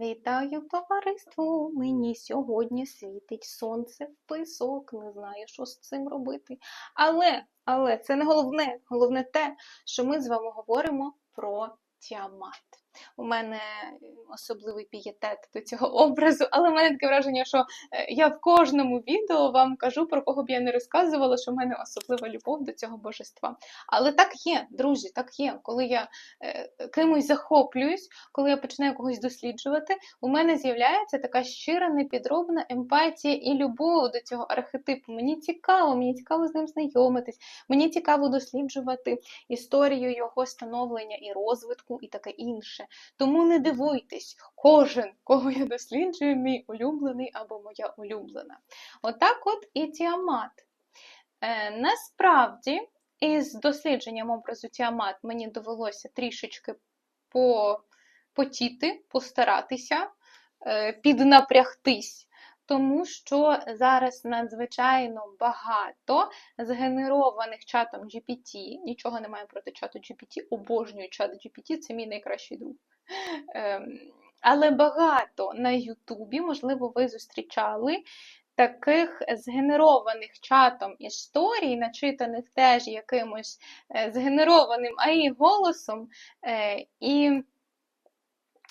Вітаю товариство! Мені сьогодні світить сонце в писок. Не знаю, що з цим робити. Але, але це не головне. Головне те, що ми з вами говоримо про тіамат. У мене особливий пієтет до цього образу, але в мене таке враження, що е, я в кожному відео вам кажу, про кого б я не розказувала, що в мене особлива любов до цього божества. Але так є, друзі, так є. Коли я е, кимось захоплююсь, коли я починаю когось досліджувати, у мене з'являється така щира, непідробна емпатія і любов до цього архетипу. Мені цікаво, мені цікаво з ним знайомитись, мені цікаво досліджувати історію його становлення і розвитку, і таке інше. Тому не дивуйтесь, кожен, кого я досліджую, мій улюблений або моя улюблена. Отак от і Тіамат. Е, насправді, із дослідженням образу Тіамат мені довелося трішечки по, потіти, постаратися, е, піднапрягтись. Тому що зараз надзвичайно багато згенерованих чатом GPT, нічого немає проти чату GPT, обожнюю чат GPT, це мій найкращий друг. Ем, але багато на Ютубі, можливо, ви зустрічали таких згенерованих чатом історій, начитаних теж якимось е, згенерованим АІ голосом. Е, і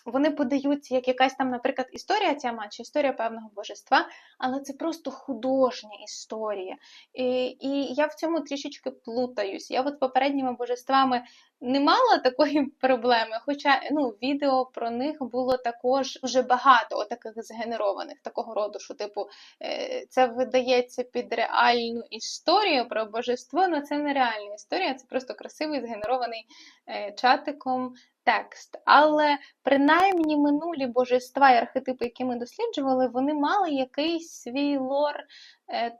вони подаються як якась там, наприклад, історія Тіамат чи історія певного божества, але це просто художня історія. І і я в цьому трішечки плутаюсь. Я от попередніми божествами не мала такої проблеми, хоча ну, відео про них було також вже багато таких згенерованих такого роду, що, типу, е, це видається під реальну історію про божество, але це не реальна історія, це просто красивий згенерований е, чатиком текст. Але принаймні минулі божества і архетипи, які ми досліджували, вони мали якийсь свій лор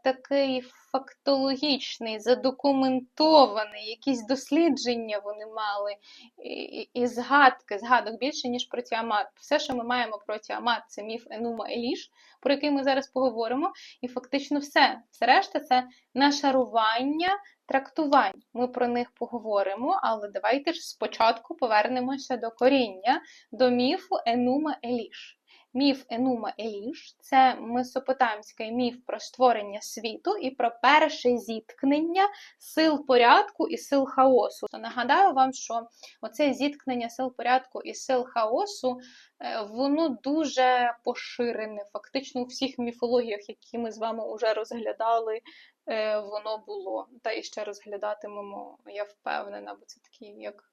такий фактологічний, задокументований, якісь дослідження вони мали, і, і згадки, згадок більше, ніж про Тіамат. Все, що ми маємо про Тіамат, це міф Енума Еліш, про який ми зараз поговоримо. І фактично все. Все решта це нашарування трактувань. Ми про них поговоримо, але давайте ж спочатку повернемося до коріння, до міфу Енума Еліш. Міф Енума Еліш це месопотамський міф про створення світу і про перше зіткнення сил порядку і сил хаосу. То нагадаю вам, що оце зіткнення сил порядку і сил хаосу, е, воно дуже поширене. Фактично у всіх міфологіях, які ми з вами вже розглядали, е, воно було. Та і ще розглядатимемо, я впевнена, бо це такий як,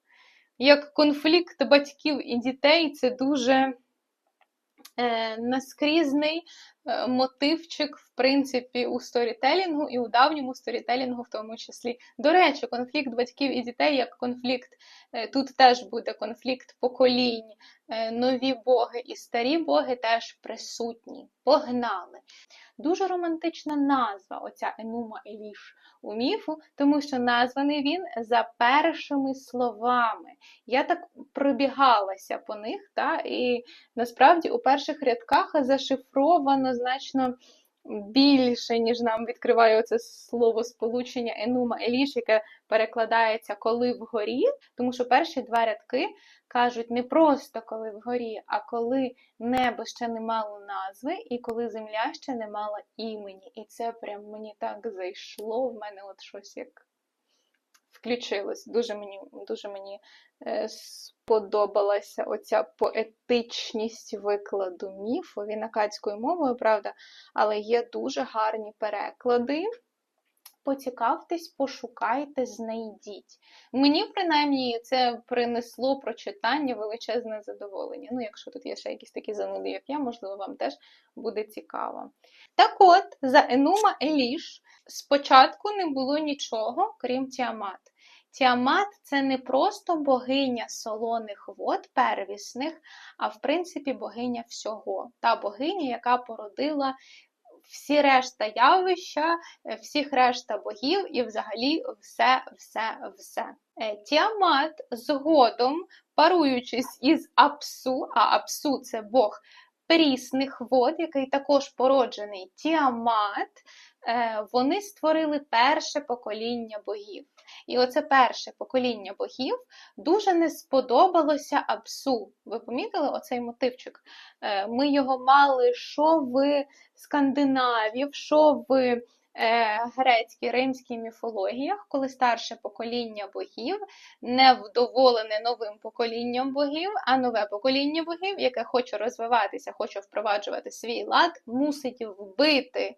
як конфлікт батьків і дітей, це дуже. Е, наскрізний мотивчик, в принципі, у сторітелінгу і у давньому сторітелінгу, в тому числі. До речі, конфлікт батьків і дітей як конфлікт. Е, тут теж буде конфлікт поколінь, нові боги і старі боги теж присутні. Погнали! Дуже романтична назва, оця Енума Еліш у міфу, тому що названий він за першими словами. Я так пробігалася по них, та, і насправді у перших рядках зашифровано значно більше, ніж нам відкриває це слово сполучення Енума Еліш, яке перекладається коли вгорі, тому що перші два рядки кажуть не просто коли вгорі, а коли небо ще не мало назви, і коли земля ще не мала імені. І це прям мені так зайшло, в мене от щось як включилось. Дуже мені дуже мені е, сподобалася оця поетичність викладу міфу. Він акадською мовою, правда, але є дуже гарні переклади. Поцікавтесь, пошукайте, знайдіть. Мені, принаймні, це принесло прочитання величезне задоволення. Ну, якщо тут є ще якісь такі зануди, як я, можливо, вам теж буде цікаво. Так от, за Енума Еліш спочатку не було нічого, крім Тіамат. Тіамат це не просто богиня солоних вод первісних, а в принципі богиня всього. Та богиня, яка породила всі решта явища, всіх решта богів і взагалі все, все, все. Е, Тіамат згодом, паруючись із Апсу, а Апсу це Бог прісних вод, який також породжений Тіамат, е, вони створили перше покоління богів. І оце перше покоління богів дуже не сподобалося Апсу. Ви помітили оцей мотивчик? Е, Ми його мали що в скандинавів, що в е, грецькій римській міфологіях, коли старше покоління богів не вдоволене новим поколінням богів, а нове покоління богів, яке хоче розвиватися, хоче впроваджувати свій лад, мусить вбити е,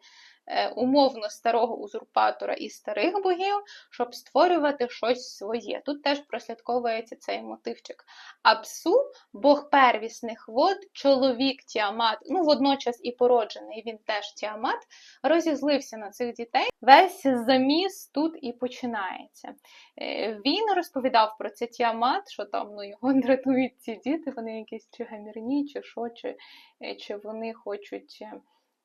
умовно старого узурпатора і старих богів, щоб створювати щось своє. Тут теж прослідковується цей мотивчик. Апсу, бог первісних вод, чоловік Тіамат, ну водночас і породжений він теж Тіамат, розізлився на цих дітей. Весь заміс тут і починається. Е, Він розповідав про це Тіамат, що там ну, його дратують ці діти, вони якісь чи гамірні, чи що, чи, е, чи вони хочуть.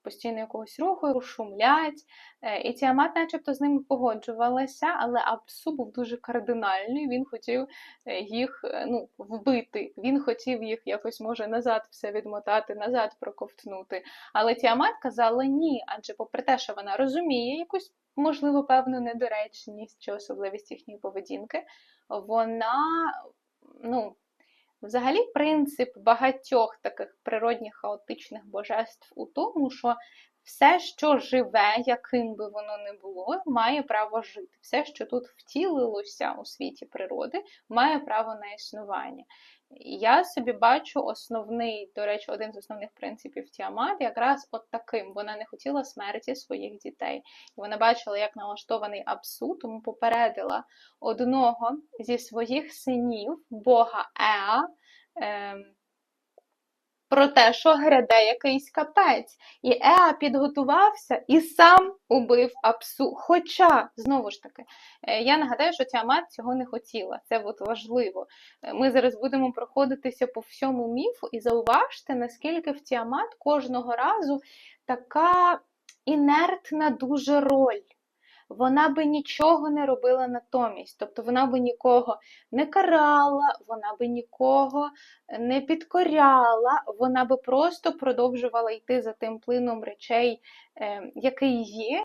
Постійно якогось руху, шумлять. Е, І Тіамат начебто з ними погоджувалася, але Апсу був дуже кардинальний, він хотів е, їх е, ну, вбити, він хотів їх якось, може, назад все відмотати, назад проковтнути. Але Тіамат казала ні, адже попри те, що вона розуміє якусь, можливо, певну недоречність чи особливість їхньої поведінки, вона, ну, Взагалі, принцип багатьох таких природних хаотичних божеств у тому, що все, що живе, яким би воно не було, має право жити. Все, що тут втілилося у світі природи, має право на існування. Я собі бачу основний, до речі, один з основних принципів Тіамат якраз от таким. Вона не хотіла смерті своїх дітей. Вона бачила, як налаштований Апсу, тому попередила одного зі своїх синів, бога Еа, про те, що гряде якийсь капець. І Еа підготувався і сам убив Апсу. Хоча, знову ж таки, е, я нагадаю, що Тіамат цього не хотіла. Це от важливо. Е, Ми зараз будемо проходитися по всьому міфу, і зауважте, наскільки в Тіамат кожного разу така інертна дуже роль. Вона би нічого не робила натомість, тобто вона би нікого не карала, вона би нікого не підкоряла, вона би просто продовжувала йти за тим плином речей, е, який є.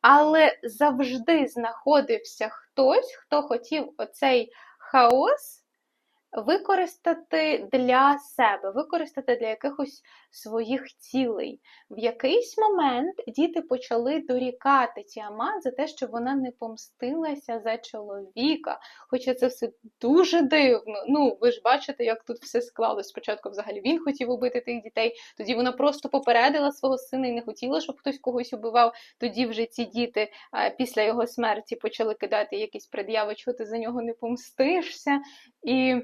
Але завжди знаходився хтось, хто хотів оцей хаос використати для себе, використати для якихось своїх цілей. В якийсь момент діти почали дорікати Тіамат за те, що вона не помстилася за чоловіка. Хоча це все дуже дивно. Ну, ви ж бачите, як тут все склалось. Спочатку взагалі він хотів убити тих дітей, тоді вона просто попередила свого сина і не хотіла, щоб хтось когось убивав. Тоді вже ці діти після його смерті почали кидати якісь пред'яви, чого ти за нього не помстишся. І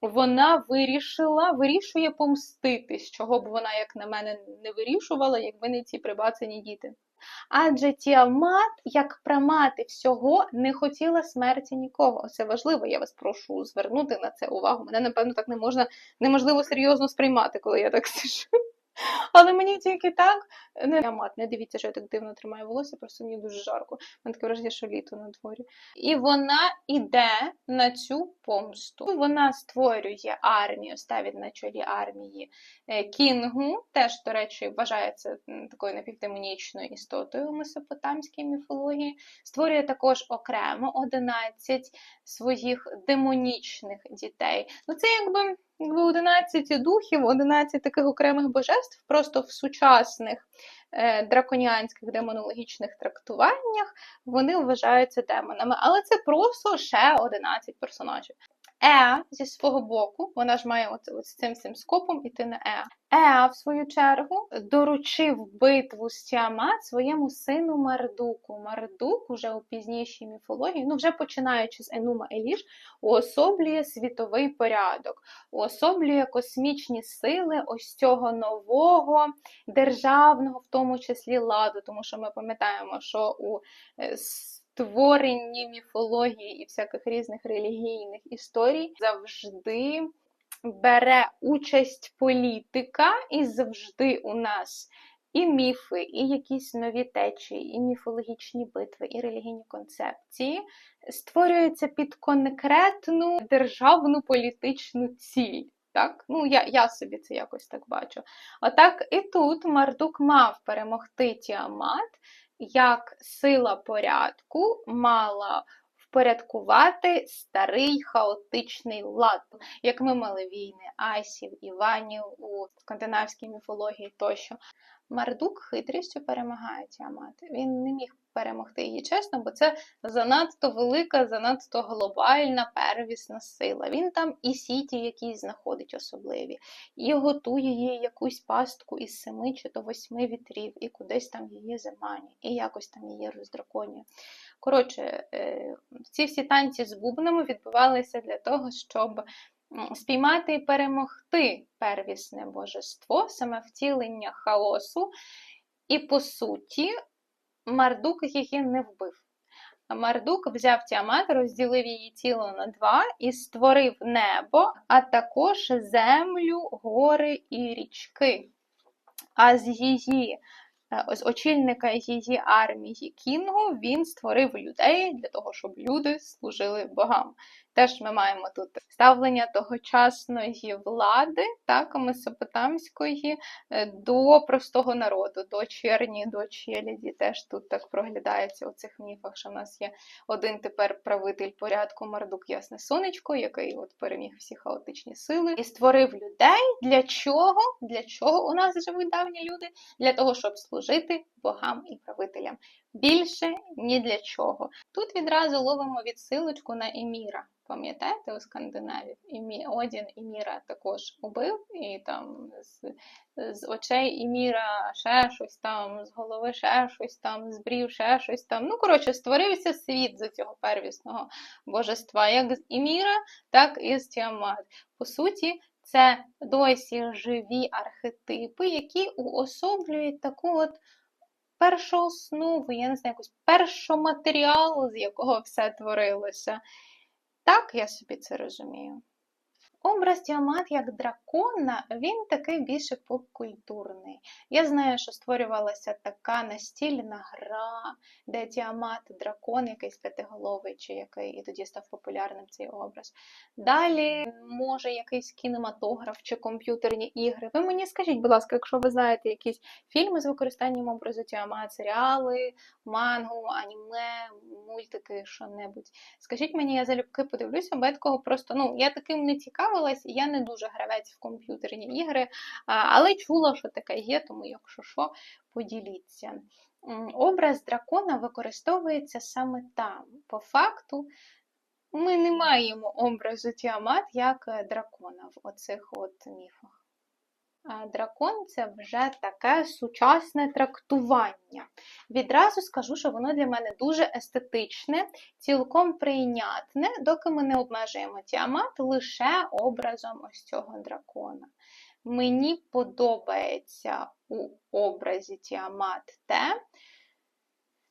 вона вирішила, вирішує помститись, чого б вона, як на мене, не вирішувала, якби не ці прибацані діти. Адже Тіамат, як прамати всього, не хотіла смерті нікого. Це важливо, я вас прошу звернути на це увагу. Мене, напевно, так не можна, неможливо серйозно сприймати, коли я так сижу. Але мені тільки так не Тіамат, не дивіться, що я так дивно тримаю волосся, просто мені дуже жарко. Мене таке враження, що літо на дворі. І вона йде на цю помсту. Вона створює армію, ставить на чолі армії е, Кінгу, теж, до речі, вважається такою напівдемонічною істотою у месопотамській міфології. Створює також окремо 11 своїх демонічних дітей. Ну, це якби. Якби 11 духів, 11 таких окремих божеств, просто в сучасних е, драконіанських демонологічних трактуваннях вони вважаються демонами. Але це просто ще 11 персонажів. Еа зі свого боку, вона ж має от, от з цим цим скопом іти на Еа. Еа, в свою чергу, доручив битву з Тіамат своєму сину Мардуку. Мардук уже у пізнішій міфології, ну вже починаючи з Енума Еліш, уособлює світовий порядок, уособлює космічні сили ось цього нового державного, в тому числі ладу, тому що ми пам'ятаємо, що у е, створенні міфології і всяких різних релігійних історій завжди бере участь політика, і завжди у нас і міфи, і якісь нові течії, і міфологічні битви, і релігійні концепції створюються під конкретну державну політичну ціль. Так? Ну, я, я собі це якось так бачу. Отак і тут Мардук мав перемогти Тіамат, як сила порядку мала впорядкувати старий хаотичний лад, як ми мали війни Асів, Іванів у скандинавській міфології тощо. Мардук хитрістю перемагає Тіамат. Він не міг перемогти її чесно, бо це занадто велика, занадто глобальна первісна сила. Він там і сіті якісь знаходить особливі, і готує їй якусь пастку із семи чи то восьми вітрів, і кудись там її заманює, і якось там її роздраконює. Коротше, е, ці всі танці з бубнами відбувалися для того, щоб спіймати і перемогти первісне божество, саме втілення хаосу. І, по суті, Мардук її не вбив. Мардук взяв Тіамат, розділив її тіло на два і створив небо, а також землю, гори і річки. А з її е, з очільника її армії Кінгу він створив людей для того, щоб люди служили богам. Теж ми маємо тут ставлення тогочасної влади, так, месопотамської, е, до простого народу, до черні, до челяді. Теж тут так проглядається у цих міфах, що в нас є один тепер правитель порядку Мардук Ясне Сонечко, який от переміг всі хаотичні сили і створив людей. Для чого? Для чого у нас живуть давні люди? Для того, щоб служити богам і правителям. Більше ні для чого. Тут відразу ловимо відсилочку на Еміра. Пам'ятаєте, у Скандинавів і Одін і Міра також убив, і там з з очей і Міра ще щось там, з голови ще щось там, з брів ще щось там. Ну, коротше, створився світ з цього первісного божества, як з Іміра, так і з Тіамат. По суті, це досі живі архетипи, які уособлюють таку от першу основу, я не знаю, якусь першоматеріал, з якого все творилося. Так я собі це розумію. Образ Тіамат як дракона, він такий більше попкультурний. Я знаю, що створювалася така настільна гра, де Тіамат дракон, якийсь п'ятиголовий, чи який і тоді став популярним цей образ. Далі, може, якийсь кінематограф чи комп'ютерні ігри. Ви мені скажіть, будь ласка, якщо ви знаєте якісь фільми з використанням образу Тіамат, серіали, мангу, аніме, мультики, що-небудь. Скажіть мені, я залюбки подивлюся, бо я такого просто, ну, я таким не цікавий цікавилась, я не дуже гравець в комп'ютерні ігри, але чула, що таке є, тому, якщо що, поділіться. Образ дракона використовується саме там. По факту, ми не маємо образу Тіамат як дракона в оцих от міфах. Дракон це вже таке сучасне трактування. Відразу скажу, що воно для мене дуже естетичне, цілком прийнятне, доки ми не обмежуємо тіамат лише образом ось цього дракона. Мені подобається у образі тіамат те,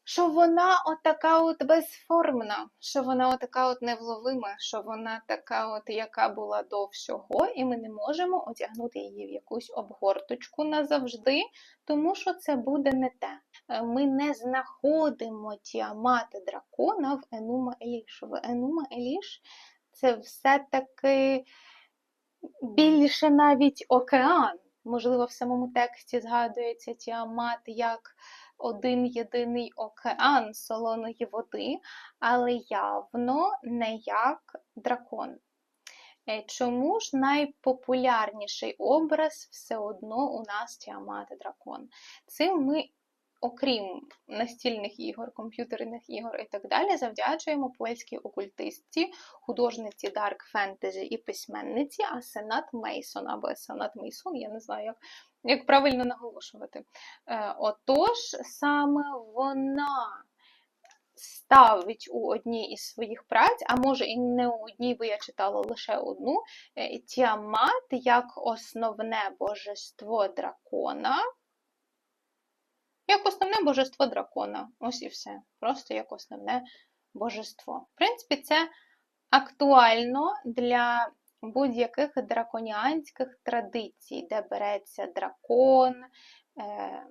що вона отака от безформна, що вона отака от невловима, що вона така, от яка була до всього, і ми не можемо одягнути її в якусь обгорточку назавжди, тому що це буде не те. Е, ми не знаходимо діамати дракона в Енума Еліш. В Енума Еліш це все-таки більше навіть океан. Можливо, в самому тексті згадується Тіамат як один єдиний океан солоної води, але явно не як дракон. Е, чому ж найпопулярніший образ все одно у нас Тіамат дракон? Цим ми, окрім настільних ігор, комп'ютерних ігор і так далі, завдячуємо польській окультистці, художниці Дарк Фентезі і письменниці Асенат Мейсон або Асенат Мейсон, я не знаю, як як правильно наголошувати. Е, отож, саме вона ставить у одній із своїх праць, а може і не у одній, бо я читала лише одну, е, Тіамат як основне божество дракона. Як основне божество дракона. Ось і все. Просто як основне божество. В принципі, це актуально для будь-яких драконіанських традицій, де береться дракон, е,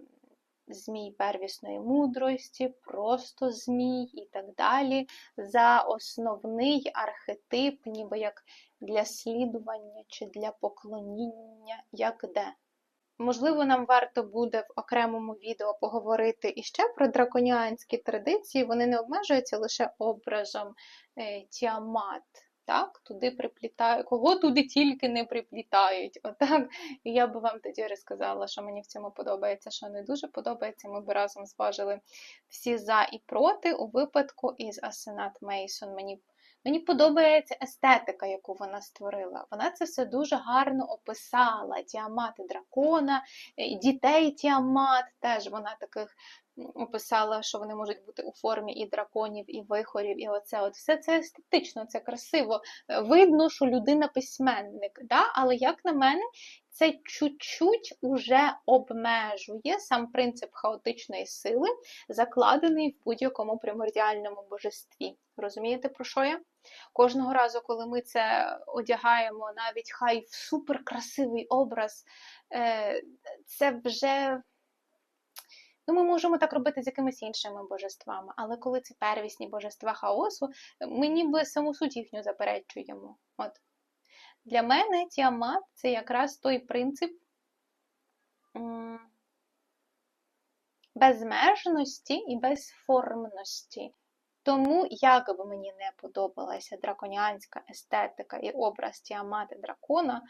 змій первісної мудрості, просто змій і так далі, за основний архетип, ніби як для слідування чи для поклоніння, як де. Можливо, нам варто буде в окремому відео поговорити іще про драконіанські традиції. Вони не обмежуються лише образом е, Тіамат. Так, туди приплітають, кого туди тільки не приплітають. Отак. І я би вам тоді розказала, що мені в цьому подобається, що не дуже подобається. Ми б разом зважили всі за і проти у випадку із Асенат Мейсон. Мені Мені подобається естетика, яку вона створила. Вона це все дуже гарно описала. Тіамати дракона, дітей Тіамат теж вона таких описала, що вони можуть бути у формі і драконів, і вихорів, і оце от все це естетично, це красиво. Е, видно, що людина письменник. Да? Але, як на мене, це чуть-чуть уже обмежує сам принцип хаотичної сили, закладений в будь-якому примордіальному божестві. Розумієте, про що я? Кожного разу, коли ми це одягаємо, навіть хай в суперкрасивий образ, е, це вже. Ну, Ми можемо так робити з якимись іншими божествами, але коли це первісні божества хаосу, ми ніби саму суть їхню заперечуємо. От. Для мене тіамат це якраз той принцип безмежності і безформності. Тому, як би мені не подобалася драконіанська естетика і образ Тіамати дракона,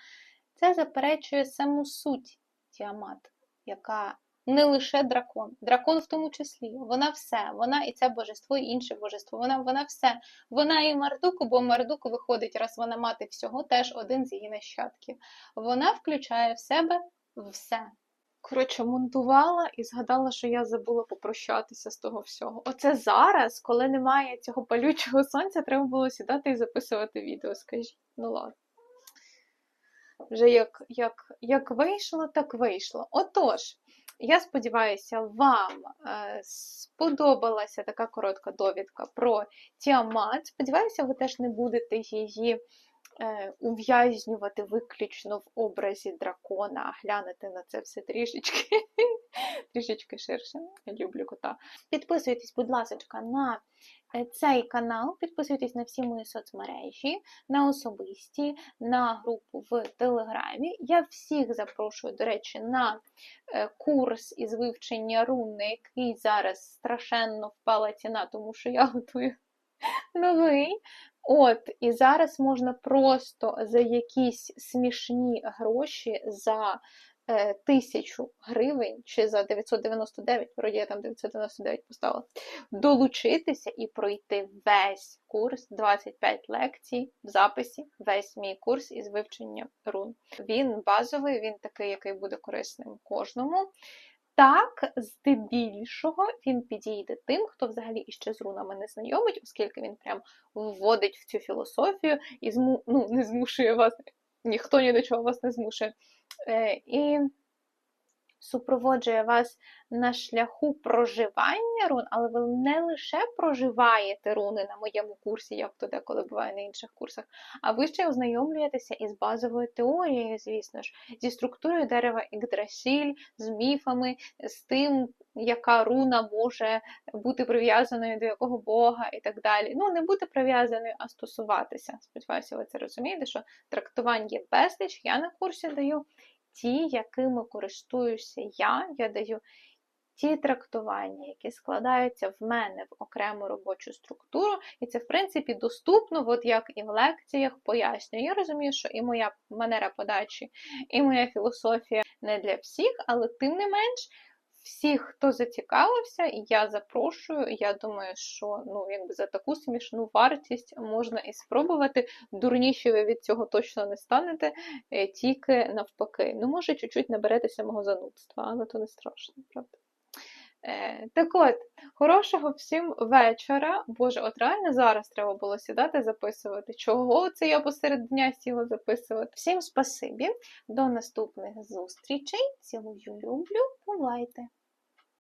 це заперечує саму суть Тіамат, яка не лише дракон, дракон в тому числі. Вона все, вона і це божество, і інше божество. Вона вона все. Вона і Мардуку, бо Мардуку виходить, раз вона мати всього, теж один з її нащадків. Вона включає в себе все. Коротше, монтувала і згадала, що я забула попрощатися з того всього. Оце зараз, коли немає цього палючого сонця, треба було сідати і записувати відео, скажіть. Ну ладно. Вже як, як, як вийшло, так вийшло. Отож. Я сподіваюся, вам е, сподобалася така коротка довідка про Тіамат. Сподіваюся, ви теж не будете її ув'язнювати виключно в образі дракона, а глянете на це все трішечки трішечки ширше. Люблю кота. Підписуйтесь, будь ласка, на Е, цей канал, підписуйтесь на всі мої соцмережі, на особисті, на групу в Телеграмі. Я всіх запрошую, до речі, на е, курс із вивчення рун, на який зараз страшенно впала ціна, тому що я готую новий. От, І зараз можна просто за якісь смішні гроші за Е, тисячу гривень чи за 999, вроді я там 999 поставила, долучитися і пройти весь курс, 25 лекцій в записі, весь мій курс із вивчення рун. Він базовий, він такий, який буде корисним кожному. Так, здебільшого він підійде тим, хто взагалі іще з рунами не знайомить, оскільки він прям вводить в цю філософію і зму... ну, не змушує вас, ніхто ні до чого вас не змушує. Е, і супроводжує вас на шляху проживання рун, але ви не лише проживаєте руни на моєму курсі, як то деколи буває на інших курсах, а ви ще ознайомлюєтеся із базовою теорією, звісно ж, зі структурою дерева Ігдрасіль, з міфами, з тим, яка руна може бути прив'язаною до якого Бога і так далі. Ну, не бути прив'язаною, а стосуватися. Сподіваюся, ви це розумієте, що трактувань є безліч, я на курсі даю ті, якими користуюся я, я даю ті трактування, які складаються в мене в окрему робочу структуру, і це, в принципі, доступно, от як і в лекціях пояснюю. Я розумію, що і моя манера подачі, і моя філософія не для всіх, але тим не менш всіх, хто зацікавився, я запрошую. Я думаю, що ну, якби за таку смішну вартість можна і спробувати. Дурніші ви від цього точно не станете, е, тільки навпаки. Ну, може, чуть-чуть наберетеся мого занудства, але то не страшно, правда. Е, так от, хорошого всім вечора. Боже, от реально зараз треба було сідати записувати. Чого це я посеред дня сіла записувати? Всім спасибі, до наступних зустрічей. Цілую, люблю, бувайте!